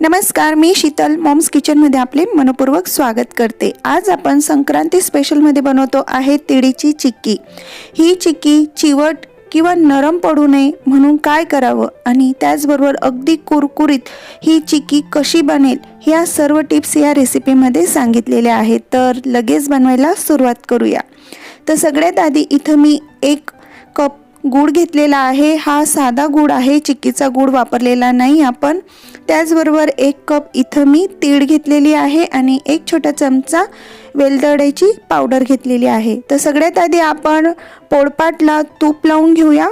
नमस्कार मी शीतल. मॉम्स किचनमध्ये आपले मनपूर्वक स्वागत करते. आज आपण संक्रांती स्पेशलमध्ये बनवतो आहे तिळीची चिक्की. ही चिक्की चिवट किंवा नरम पडू नये म्हणून काय करावं आणि त्याचबरोबर अगदी कुरकुरीत ही चिक्की कशी बनेल ह्या सर्व टिप्स या रेसिपीमध्ये सांगितलेल्या आहेत. तर लगेच बनवायला सुरुवात करूया. तर सगळ्यात आधी इथं मी एक कप गूळ घेतलेला आहे. हा साधा गूळ आहे. चिक्कीचा गूळ वापरलेला नाही आपण. त्याचबरोबर एक कप इथं मी तीळ घेतलेली आहे आणि एक छोटा चमचा वेलदड्याची पावडर घेतलेली आहे. तर सगळ्यात आधी आपण पोळपाटला तूप लावून घेऊया.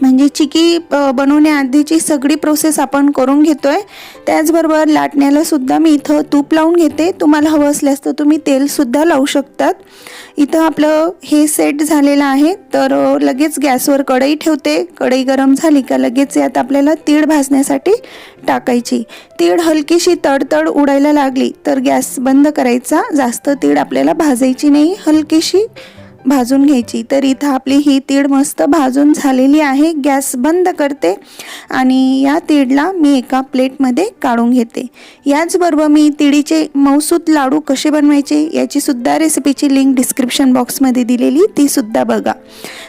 म्हणजे चिकी बनवण्याआधीची सगळी प्रोसेस आपण करून घेतो आहे त्याचबरोबर लाटण्यालासुद्धा मी इथं तूप लावून घेते. तुम्हाला हवं असल्यास तर तुम्ही तेलसुद्धा लावू शकतात. इथं आपलं हे सेट झालेलं आहे. तर लगेच गॅसवर कढई ठेवते. कढई गरम झाली का लगेच यात आपल्याला तीळ भाजण्यासाठी टाकायची. तीळ हलकीशी तडतड उडायला लागली तर गॅस बंद करायचा. जास्त तीळ आपल्याला भाजायची नाही. हलकीशी भाजून घ्यायची. तर इथं आपली ही तीळ मस्त भाजून झालेली आहे. गॅस बंद करते आणि या तीळला मी एका प्लेटमध्ये काढून घेते. याचबरोबर मी तिळीचे मौसूत लाडू कसे बनवायचे याचीसुद्धा रेसिपीची लिंक डिस्क्रिप्शन बॉक्समध्ये दिलेली तीसुद्धा बघा.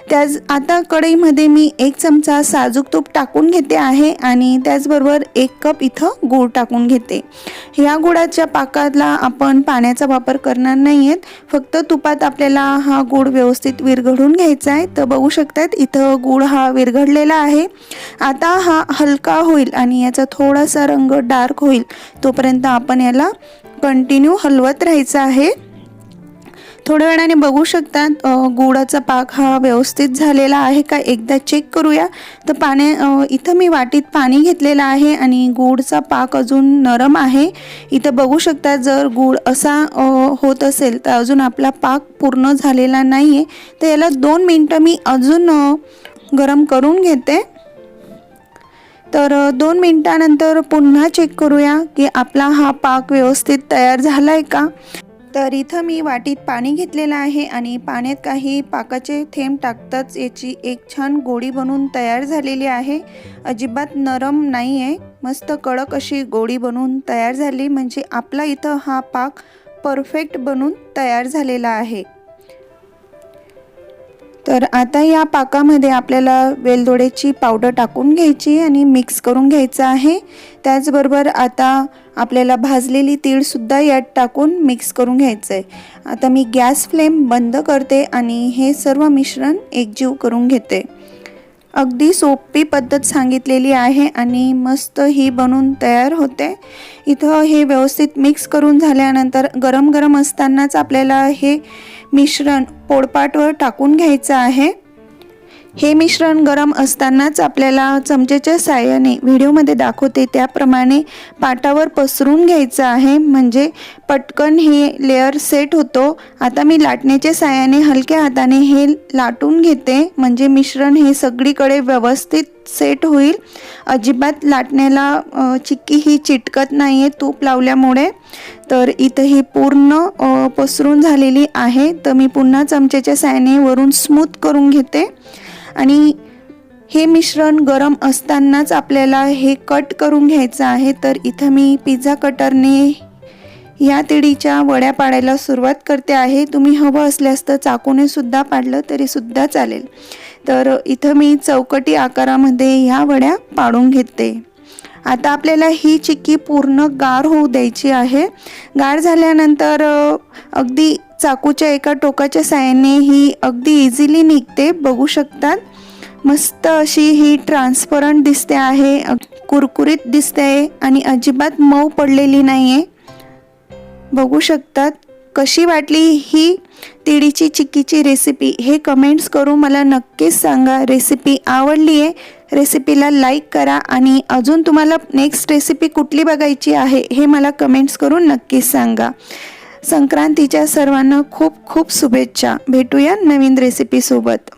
त्याच आता कढईमध्ये मी एक चमचा साजूक तूप टाकून घेते आहे आणि त्याचबरोबर एक कप इथं गूळ टाकून घेते. ह्या गुळाच्या पाकाला आपण पाण्याचा वापर करणार नाही आहेत फक्त तुपात आपल्याला हा गूळ व्यवस्थित विरघडून घ्यायचा आहे. तर बघू शकतात इथं गूळ हा विरघडलेला आहे. आता हा हलका होईल आणि याचा थोडासा रंग डार्क होईल. तोपर्यंत आपण याला कंटिन्यू हलवत राहायचं आहे. थोड्या वेळाने बघू शकतात. गुळाचा पाक हा व्यवस्थित झालेला आहे का एकदा चेक करूया. तर पाण्या इथं मी वाटीत पाणी घेतलेलं आहे आणि गुळचा पाक अजून नरम आहे. इथं बघू शकता जर गुळ असा होत असेल तर अजून आपला पाक पूर्ण झालेला नाही आहे तर याला दोन मिनटं मी अजून गरम करून घेते. तर दोन मिनटानंतर पुन्हा चेक करूया की आपला हा पाक व्यवस्थित तयार झाला आहे का. तर इथं मी वाटीत पाणी घेतलेलं आहे आणि पाण्यात काही पाकाचे थेंब टाकताच याची एक छान गोडी बनून तयार झालेली आहे. अजिबात नरम नाही आहे मस्त कडक अशी गोडी बनून तयार झाली. म्हणजे आपला इथं हा पाक परफेक्ट बनून तयार झालेला आहे. तर आता या पाकामध्ये आपल्याला वेलदोड्याची पावडर टाकून घ्यायची आणि मिक्स करून घ्यायचं आहे. त्याचबरोबर आता आपल्याला भाजलेली तीळसुद्धा यात टाकून मिक्स करून घ्यायचं आहे आता मी गॅस फ्लेम बंद करते आणि हे सर्व मिश्रण एकजीव करून घेते. अगदी सोपी पद्धत सांगितलेली आहे आणि मस्त ही बनून तयार होते. इथं हे व्यवस्थित मिक्स करून झाल्यानंतर गरम गरम असतानाच आपल्याला हे मिश्रण पोळपाटवर टाकून घ्यायचं आहे. हे मिश्रण गरम असतानाच आपल्याला चमच्याच्या साह्याने व्हिडिओमध्ये दाखवते. त्याप्रमाणे पाटावर पसरून घ्यायचं आहे. म्हणजे पटकन हे लेअर सेट होतो. आता मी लाटण्याच्या साह्याने हलक्या हाताने हे लाटून घेते. म्हणजे मिश्रण हे सगळीकडे व्यवस्थित सेट होईल. अजिबात लाटण्याला चिक्की ही चिटकत नाही आहे तूप लावल्यामुळे. तर इथं ही पूर्ण पसरून झालेली आहे. तर मी पुन्हा चमच्याच्या साह्याने वरून स्मूथ करून घेते. आणि हे मिश्रण गरम असतानाच आपल्याला हे कट करून घ्यायचं आहे तर इथं मी पिझ्झा कटरने या तिडीच्या वड्या पाडायला सुरुवात करते आहे. तुम्ही हवं असल्यास तर चाकूने सुद्धा पाडलं तरी सुद्धा चालेल. तर इथं मी चौकटी आकारामध्ये ह्या वड्या पाडून घेते. आता आपल्याला ही चिक्की पूर्ण गार होऊ द्यायची आहे. गार झाल्यानंतर अगदी चाकूच्या एका टोकाच्या साह्याने ही अगदी इझिली निघते बघू शकतात. मस्त अशी ही ट्रान्सपरंट दिसते आहे कुरकुरीत दिसते आहे आणि अजिबात मऊ पडलेली नाही आहे बघू शकतात कशी वाटली ही तिळीची चिक्कीची रेसिपी हे कमेंट्स करून मला नक्कीच सांगा. रेसिपी आवडली आहे रेसिपीला लाईक करा आणि अजून तुम्हाला नेक्स्ट रेसिपी कुठली बघायची आहे हे मला कमेंट्स करून नक्कीच सांगा. संक्रांतीच्या सर्वांना खूप खूप शुभेच्छा. भेटूया नवीन रेसिपीसोबत